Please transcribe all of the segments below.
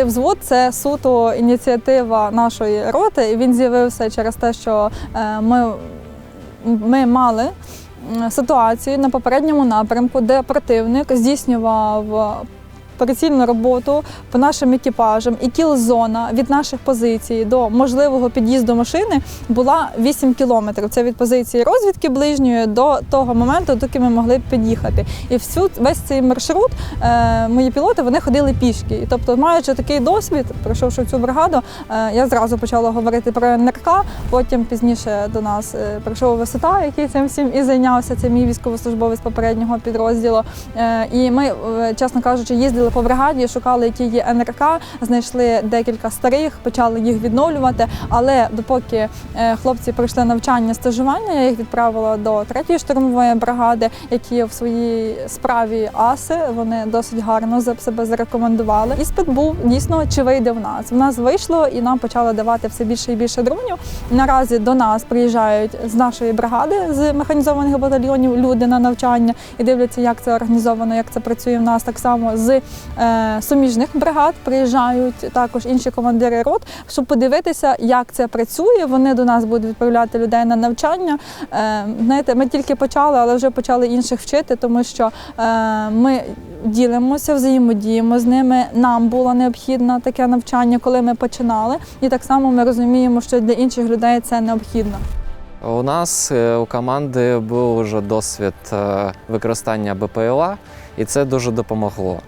цей взвод це суто ініціатива нашої роти. І він з'явився через те, що е, ми, ми мали ситуацію на попередньому напрямку, де противник здійснював. Прицільну роботу по нашим екіпажам і кіл-зона від наших позицій до можливого під'їзду машини була 8 кілометрів. Це від позиції розвідки ближньої до того моменту, доки ми могли під'їхати. І всю весь цей маршрут е, мої пілоти вони ходили пішки. І тобто, маючи такий досвід, пройшовши цю бригаду, е, я зразу почала говорити про НРК. Потім пізніше до нас е, прийшов висота, який цим всім і зайнявся. Це мій військовослужбовець попереднього підрозділу. Е, і ми, е, чесно кажучи, їздили по бригаді, шукали, які є НРК, знайшли декілька старих, почали їх відновлювати. Але допоки е, хлопці пройшли навчання стажування, я їх відправила до третьої штурмової бригади, які в своїй справі аси вони досить гарно за себе зарекомендували. Іспит був дійсно чи вийде в нас. В нас вийшло і нам почали давати все більше і більше дронів. Наразі до нас приїжджають з нашої бригади з механізованих батальйонів люди на навчання і дивляться, як це організовано, як це працює в нас. Так само з суміжних бригад приїжджають також інші командири рот, щоб подивитися, як це працює. Вони до нас будуть відправляти людей на навчання. Е, знаєте, ми тільки почали, але вже почали інших вчити, тому що е, ми ділимося, взаємодіємо з ними. Нам було необхідно таке навчання, коли ми починали, і так само ми розуміємо, що для інших людей це необхідно. У нас е, у команди був вже досвід е, використання БПЛА, і це дуже допомогло.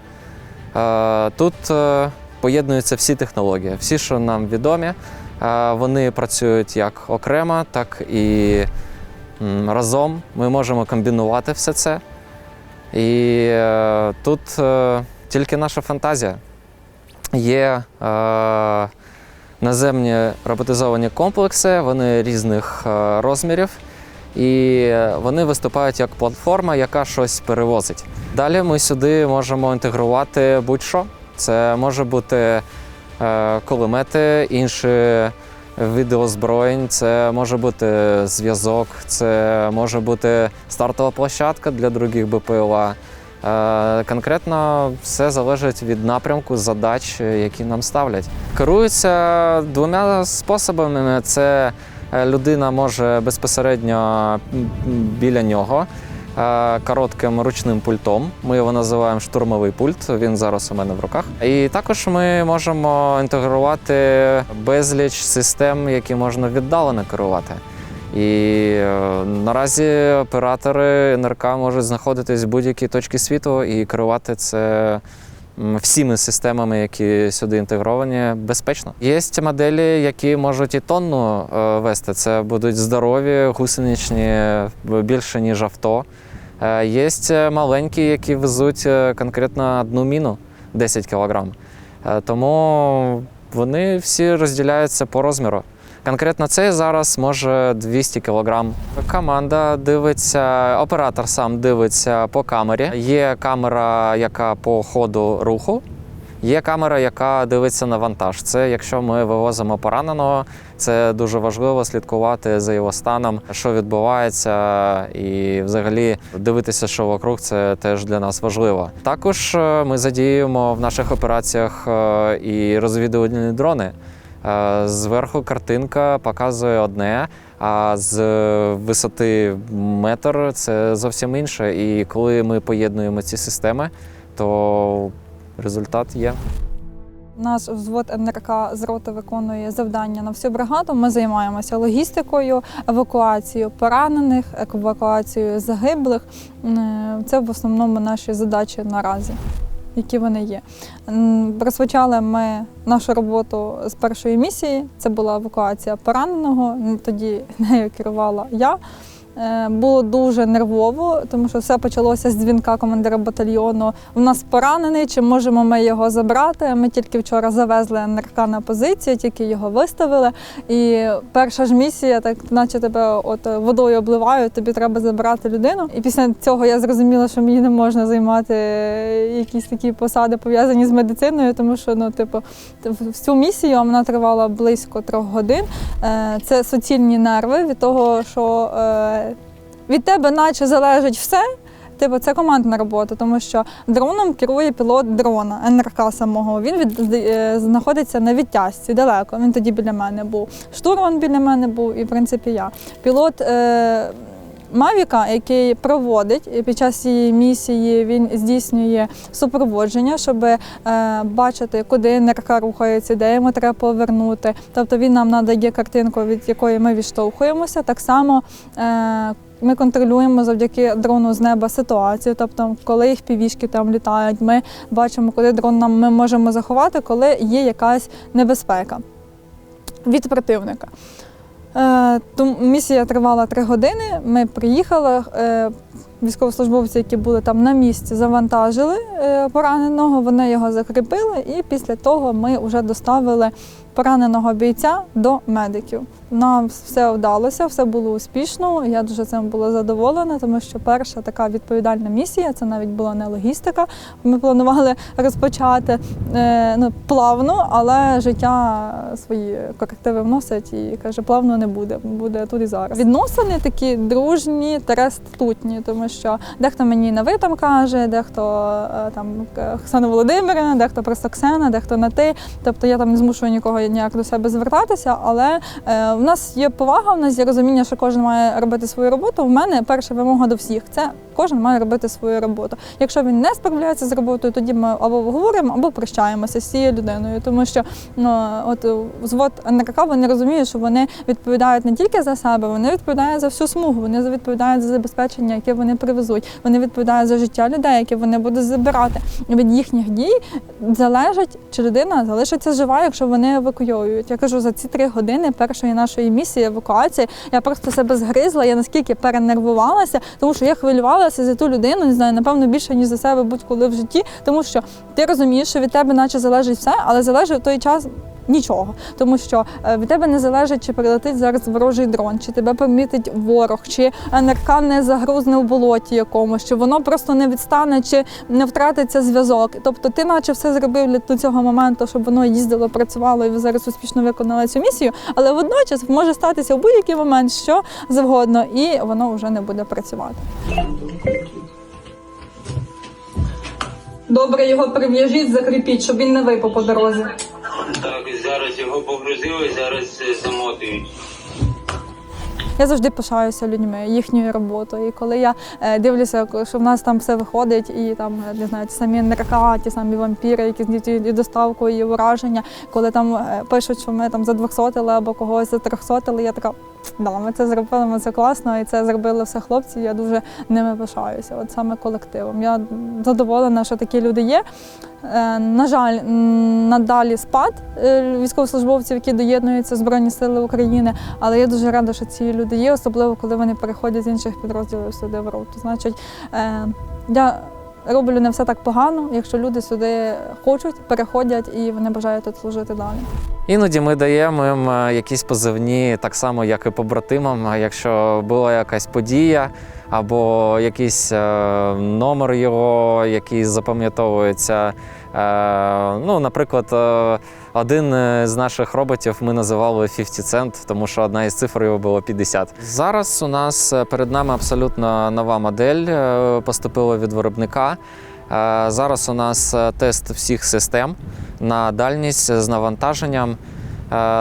Е, Тут е, поєднуються всі технології, всі, що нам відомі, е, вони працюють як окремо, так і разом. Ми можемо комбінувати все це. І тут тільки наша фантазія. Є наземні роботизовані комплекси, вони різних розмірів, і вони виступають як платформа, яка щось перевозить. Далі ми сюди можемо інтегрувати будь-що. Це може бути е, кулемети, інші види озброєнь, це може бути зв'язок, це може бути стартова площадка для других БПЛА. Е, Конкретно все залежить від напрямку задач, які нам ставлять. Керуються двома способами: це е, людина може безпосередньо біля нього. Коротким ручним пультом. Ми його називаємо штурмовий пульт. Він зараз у мене в руках. І також ми можемо інтегрувати безліч систем, які можна віддалено керувати. І е, наразі оператори НРК можуть знаходитись в будь-якій точці світу і керувати це всіми системами, які сюди інтегровані, безпечно. Є моделі, які можуть і тонну е, вести. Це будуть здорові, гусеничні, більше ніж авто. Е, Є маленькі, які везуть е, конкретно одну міну 10 кг. Тому вони всі розділяються по розміру. Конкретно цей зараз може 200 кг. Команда дивиться, оператор сам дивиться по камері. Є камера, яка по ходу руху. Є камера, яка дивиться на вантаж. Це якщо ми вивозимо пораненого, це дуже важливо слідкувати за його станом, що відбувається, і взагалі дивитися, що вокруг, це теж для нас важливо. Також е, ми задіюємо в наших операціях е, і розвідувальні дрони. Е, Зверху картинка показує одне, а з висоти метр це зовсім інше. І коли ми поєднуємо ці системи, то результат є. Наш взвод НРК з роти виконує завдання на всю бригаду. Ми займаємося логістикою, евакуацією поранених, евакуацією загиблих. Е, Це в основному наші задачі наразі, які вони є. Розпочали ми нашу роботу з першої місії. Це була евакуація пораненого. Тоді нею керувала я. Е, Було дуже нервово, тому що все почалося з дзвінка командира батальйону. У нас поранений, чи можемо ми його забрати? Ми тільки вчора завезли НРК на позицію, тільки його виставили. І перша ж місія, так наче тебе от водою обливають, тобі треба забрати людину. І після цього я зрозуміла, що мені не можна займати якісь такі посади пов'язані з медициною, тому що ну, типу, всю місію вона тривала близько трьох годин. Е, Це суцільні нерви від того, що е, від тебе наче залежить все. Ти типу, це командна робота, тому що дроном керує пілот дрона НРК самого. Він від, е, знаходиться на відтяжці далеко. Він тоді біля мене був. Штурман біля мене був, і в принципі я. Пілот. Е, Мавіка, який проводить під час цієї місії, він здійснює супроводження, щоб е, бачити, куди НРК рухається, де йому треба повернути. Тобто він нам надає картинку, від якої ми відштовхуємося. Так само е, ми контролюємо завдяки дрону з неба ситуацію. Тобто, коли їх півішки там літають, ми бачимо, куди дрон нам ми можемо заховати, коли є якась небезпека від противника. Е, місія тривала три години. Ми приїхали. Е, військовослужбовці, які були там на місці, завантажили е, пораненого, вони його закріпили, і після того ми вже доставили пораненого бійця до медиків. Нам все вдалося, все було успішно. Я дуже цим була задоволена, тому що перша така відповідальна місія це навіть була не логістика. Ми планували розпочати е, ну, плавно, але життя свої корективи вносить і каже, плавно не буде, буде тут і зараз. Відносини такі дружні, статутні, тому що дехто мені на ви там каже, дехто е, там е, Оксана Володимирівна, дехто просто Ксена, дехто на ти. Тобто я там не змушую нікого ніяк до себе звертатися, але нас є повага, в нас є розуміння, що кожен має робити свою роботу. У мене перша вимога до всіх це кожен має робити свою роботу. Якщо він не справляється з роботою, тоді ми або говоримо, або прощаємося з цією людиною, тому що ну от е, звод НРК вони розуміють, що вони відповідають не тільки за себе, вони відповідають за всю смугу, вони відповідають за забезпечення, яке вони привезуть. Вони відповідають за життя людей, які вони будуть забирати. Від їхніх дій залежить, чи людина залишиться жива, якщо вони евакуюють. Я кажу, за ці три години першої нашої місії евакуації я просто себе згризла. Я наскільки перенервувалася, тому що я хвилювалася за ту людину, не знаю, напевно, більше ніж за себе будь-коли в житті, тому що ти розумієш, що від тебе, наче залежить все, але залежить в той час. Нічого, тому що е, від тебе не залежить, чи прилетить зараз ворожий дрон, чи тебе помітить ворог, чи НРК не загрузне в болоті якомусь, чи воно просто не відстане, чи не втратиться зв'язок. Тобто ти, наче все зробив до цього моменту, щоб воно їздило, працювало і ви зараз успішно виконали цю місію. Але водночас може статися в будь-який момент що завгодно, і воно вже не буде працювати. Добре, його прив'яжіть, закріпіть, щоб він не випав по дорозі. Так, зараз його погрузили, зараз е, замотують. Я завжди пишаюся людьми, їхньою роботою. І коли я е, дивлюся, що в нас там все виходить, і там е, не знаю, ті самі НРК, ті самі вампіри, які здійснюють і доставку, і ураження, коли там е, пишуть, що ми там за 200 або когось за 300, я така. Да, ми це зробили, ми це класно, і це зробили все хлопці. Я дуже ними пишаюся, от саме колективом. Я задоволена, що такі люди є. Е, На жаль, надалі спад е, військовослужбовців, які доєднуються Збройні Сили України, але я дуже рада, що ці люди є, особливо коли вони переходять з інших підрозділів сюди в роту. Значить, е, я роблю не все так погано, якщо люди сюди хочуть, переходять і вони бажають тут служити далі. Іноді ми даємо їм е, якісь позивні, так само, як і побратимам. Якщо була якась подія або якийсь е, номер його, який запам'ятовується. Е, ну, наприклад, е, один е, з наших роботів ми називали 50 Cent, тому що одна із цифр його було 50. Зараз у нас перед нами абсолютно нова модель поступила від виробника. Зараз у нас тест всіх систем на дальність з навантаженням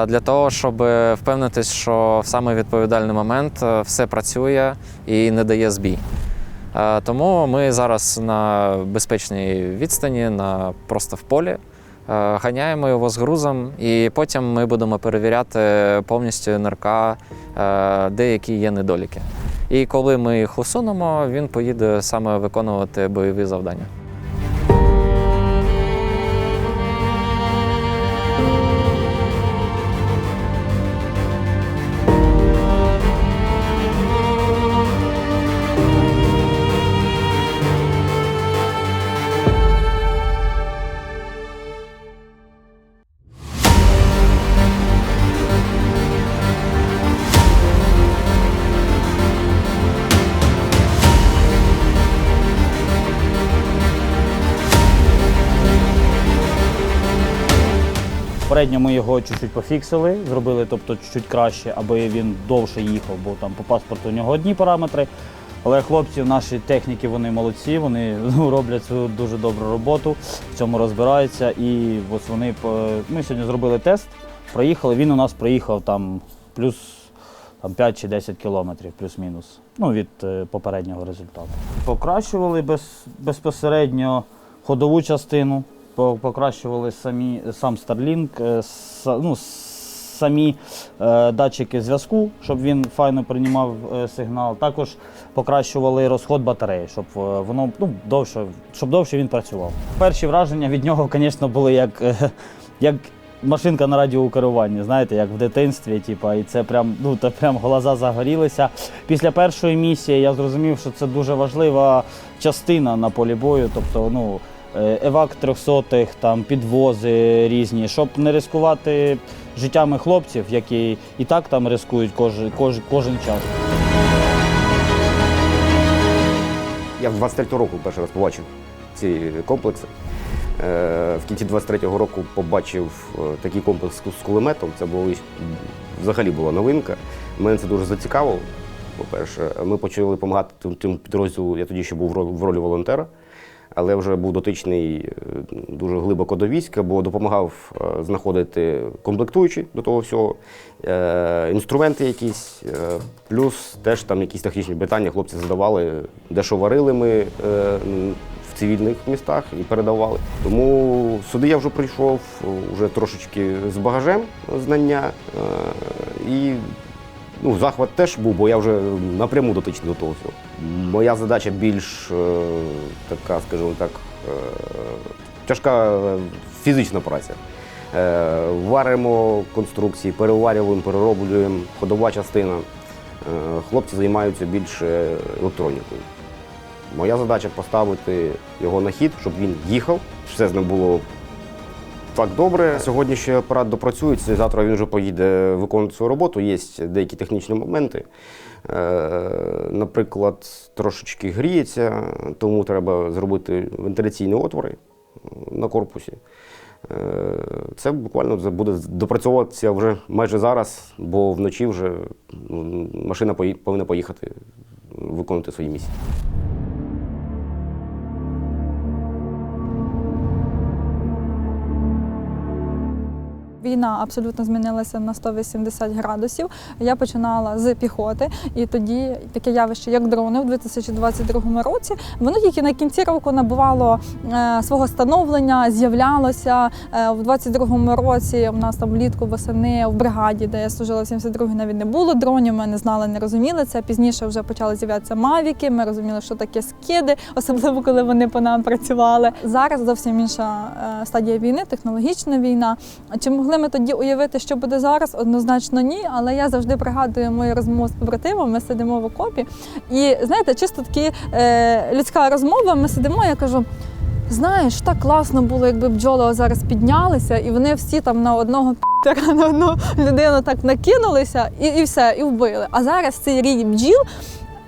для того, щоб впевнитись, що в саме відповідальний момент все працює і не дає збій. Тому ми зараз на безпечній відстані, на просто в полі. Ганяємо його з грузом, і потім ми будемо перевіряти повністю НРК, деякі є недоліки. І коли ми їх усунемо, він поїде саме виконувати бойові завдання. Попередньо ми його чуть-чуть пофіксили, зробили тобто чуть-чуть краще, аби він довше їхав, бо там по паспорту у нього одні параметри. Але хлопці, наші техніки, вони молодці, вони ну, роблять свою дуже добру роботу, в цьому розбираються. І ось вони ми сьогодні зробили тест, проїхали. Він у нас проїхав там плюс там, 5 чи 10 кілометрів, плюс-мінус. Ну, від е, попереднього результату. Покращували без, безпосередньо ходову частину, покращували самі, сам Starlink, е, ну, самі е, датчики зв'язку, щоб він файно приймав е, сигнал. Також покращували розход батареї, щоб воно ну, довше, щоб довше він працював. Перші враження від нього, звісно, були як, як машинка на радіокеруванні, знаєте, як в дитинстві. Типу, і це прям, ну, то прям глаза загорілися. Після першої місії я зрозумів, що це дуже важлива частина на полі бою. Тобто, ну, евак трьохсотих, там підвози різні, щоб не ризикувати життями хлопців, які і так там ризикують кожен, кожен, кожен час. Я в 23-го року перший раз побачив ці комплекси. Е, В кінці 23-го року побачив е, такий комплекс з кулеметом. Це було взагалі була новинка. Мене це дуже зацікавило. По-перше, ми почали допомагати тим підрозділу. Я тоді ще був в ролі волонтера, але вже був дотичний е, дуже глибоко до війська, бо допомагав е, знаходити комплектуючі до того всього, е, інструменти якісь, плюс теж там якісь технічні питання хлопці задавали, де що варили ми в цивільних містах і передавали. Тому сюди я вже прийшов вже трошечки з багажем знання і ну, захват теж був, бо я вже напряму дотичний до того всього. Моя задача більш е, така, скажімо так, е, тяжка е, фізична праця. Варимо конструкції, переварюємо, перероблюємо, ходова частина. Хлопці займаються більше електронікою. Моя задача поставити його на хід, щоб він їхав, все з ним було так добре. Сьогодні ще апарат допрацюється, завтра він вже поїде виконувати свою роботу. Є деякі технічні моменти. Е, Наприклад, трошечки гріється, тому треба зробити вентиляційні отвори на корпусі. Е, Це буквально буде допрацьовуватися вже майже зараз, бо вночі вже ну, машина повинна поїхати виконувати свої місії. Війна абсолютно змінилася на 180 градусів. Я починала з піхоти, і тоді таке явище, як дрони, в 2022 році, воно тільки на кінці року набувало е, свого становлення, з'являлося е, в 22 році. У нас там влітку восени в бригаді, де я служила в 72-й, навіть не було дронів. Ми не знали, не розуміли це. Пізніше вже почали з'являтися мавіки. Ми розуміли, що таке скиди, особливо коли вони по нам працювали. Зараз зовсім інша е, стадія війни, технологічна війна. Чи могли ми тоді уявити, що буде зараз? Однозначно ні. Але я завжди пригадую мою розмову з побратимом. Ми сидимо в окопі, і знаєте, чисто такі е, людська розмова. Ми сидимо. Я кажу. Знаєш, так класно було, якби бджоли зараз піднялися, і вони всі там на одного на одну людину так накинулися і, і все, і вбили. А зараз цей рій бджіл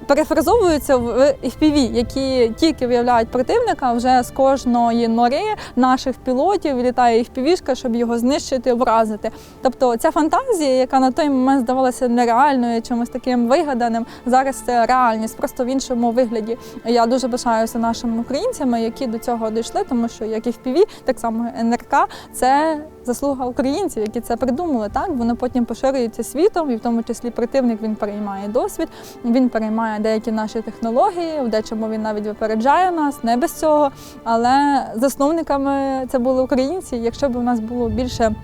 перефразовуються в FPV, які тільки виявляють противника, вже з кожної нори наших пілотів літає FPV-шка, щоб його знищити, вразити. Тобто ця фантазія, яка на той момент здавалася нереальною, чимось таким вигаданим, зараз це реальність, просто в іншому вигляді. Я дуже пишаюся нашими українцями, які до цього дійшли, тому що як FPV, так само НРК, це заслуга українців, які це придумали. Так воно потім поширюється світом, і в тому числі противник він переймає досвід, він переймає деякі наші технології, в дечому він навіть випереджає нас, не без цього. Але засновниками це були українці. Якщо б у нас було більше.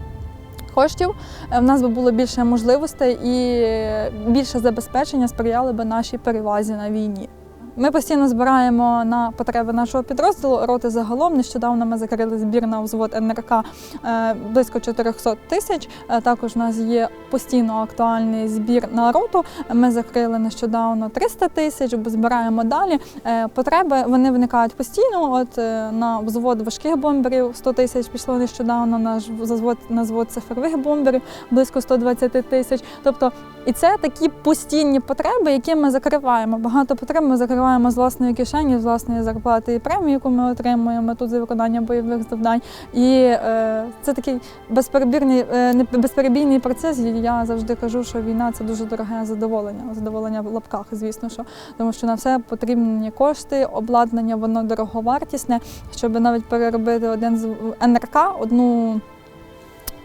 Коштів е, в нас би було більше можливостей і більше забезпечення сприяли би нашій перевазі на війні. Ми постійно збираємо на потреби нашого підрозділу роти загалом. Нещодавно ми закрили збір на взвод НРК е, близько 400 тисяч. Е, Також у нас є постійно актуальний збір на роту. Ми закрили нещодавно 300 тисяч, збираємо далі. Е, Потреби вони виникають постійно. От на взвод важких бомберів 100 тисяч пішло нещодавно. На завод на звод цифрових бомберів близько 120 тисяч. Тобто, і це такі постійні потреби, які ми закриваємо. Багато потреб ми закриваємо закриваємо з власної кишені, з власної зарплати і премії, яку ми отримуємо тут за виконання бойових завдань. І е, це такий безперебірний, е, безперебійний процес. І я завжди кажу, що війна це дуже дороге задоволення. Задоволення в лапках, звісно, що тому що на все потрібні кошти, обладнання, воно дороговартісне, щоб навіть переробити один з НРК, одну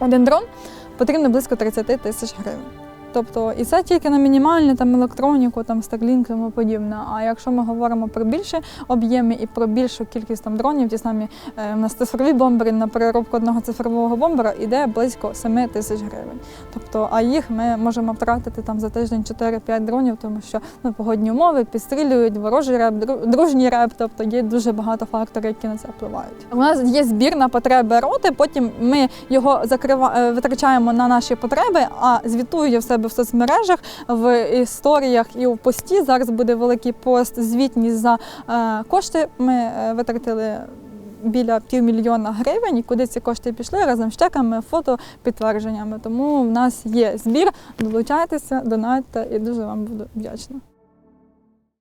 один дрон, потрібно близько 30 тисяч гривень. Тобто, і це тільки на мінімальну там електроніку, там і тому подібне. А якщо ми говоримо про більші об'єми і про більшу кількість там дронів, ті самі е, в нас цифрові бомбери на переробку одного цифрового бомбера йде близько 7 тисяч гривень. Тобто, а їх ми можемо втратити там за тиждень 4-5 дронів, тому що ну, погодні умови підстрілюють, ворожий реп, дру- дружній реп, тобто є дуже багато факторів, які на це впливають. У нас є збір на потреби роти, потім ми його закрива... е, витрачаємо на наші потреби, а звітую в себе в соцмережах, в історіях і в пості. Зараз буде великий пост, звітність за е, кошти. Ми е, витратили. Біля півмільйона гривень, і куди ці кошти пішли разом з чеками, фото, підтвердженнями. Тому в нас є збір. Долучайтеся, донатьте і дуже вам буду вдячна.